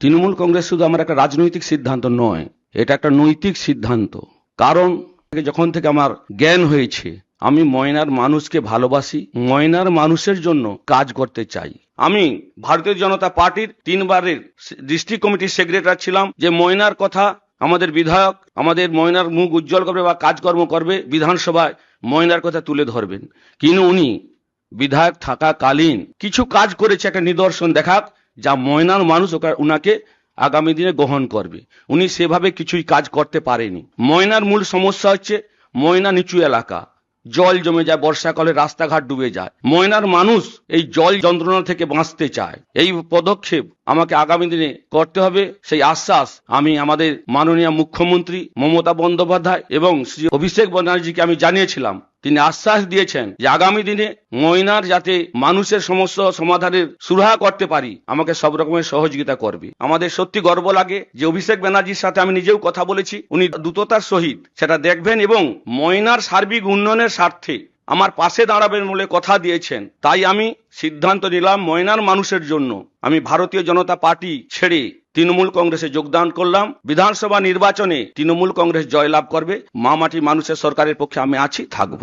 তৃণমূল কংগ্রেস শুধু আমার একটা রাজনৈতিক সিদ্ধান্ত নয়, এটা একটা নৈতিক সিদ্ধান্ত। কারণ যখন থেকে আমার জ্ঞান হয়েছে, আমি ময়নার মানুষকে ভালোবাসি, ময়নার মানুষের জন্য কাজ করতে চাই। আমি ভারতীয় জনতা পার্টির তিনবারের ডিস্ট্রিক্ট কমিটির সেক্রেটারি ছিলাম যে ময়নার কথা আমাদের বিধায়ক, আমাদের ময়নার মুখ উজ্জ্বল করবে বা কাজকর্ম করবে বিধানসভায়, ময়নার কথা তুলে ধরবেন। কিন্তু উনি বিধায়ক থাকাকালীন কিছু কাজ করেছে, একটা নিদর্শন দেখাক। যা ময়নার মানুষ ওকে উনাকে আগামী দিনে গ্রহণ করবে। উনি সেভাবে কিছুই কাজ করতে পারেনি। ময়নার মূল সমস্যা হচ্ছে ময়না নিচু এলাকা। জল জমে যায়, বর্ষাকালে রাস্তাঘাট ডুবে যায়। ময়নার মানুষ এই জল যন্ত্রণা থেকে বাঁচতে চায়। এই পদক্ষেপ আমাকে আগামী দিনে করতে হবে, সেই আশ্বাস আমি আমাদের মাননীয় মুখ্যমন্ত্রী মমতা বন্দ্যোপাধ্যায় এবং শ্রী অভিষেক ব্যানার্জিকে আমি জানিয়েছিলাম। তিনি আশ্বাস দিয়েছেন যে আগামী দিনে ময়নার যাতে মানুষের সমস্যা সমাধানের সুরাহা করতে পারি, আমাকে সব রকমের সহযোগিতা করবে। আমাদের সত্যি গর্ব লাগে যে অভিষেক ব্যানার্জির সাথে আমি নিজেও কথা বলেছি। উনি দ্রুততার সহিত সেটা দেখবেন এবং ময়নার সার্বিক উন্নয়নের স্বার্থে আমার পাশে দাঁড়াবেন বলে কথা দিয়েছেন। তাই আমি সিদ্ধান্ত নিলাম ময়নার মানুষের জন্য। আমি ভারতীয় জনতা পার্টি ছেড়ে তৃণমূল কংগ্রেসে যোগদান করলাম। বিধানসভা নির্বাচনে তৃণমূল কংগ্রেস জয়লাভ করবে। মা মাটি মানুষের সরকারের পক্ষে আমি আছি, থাকব।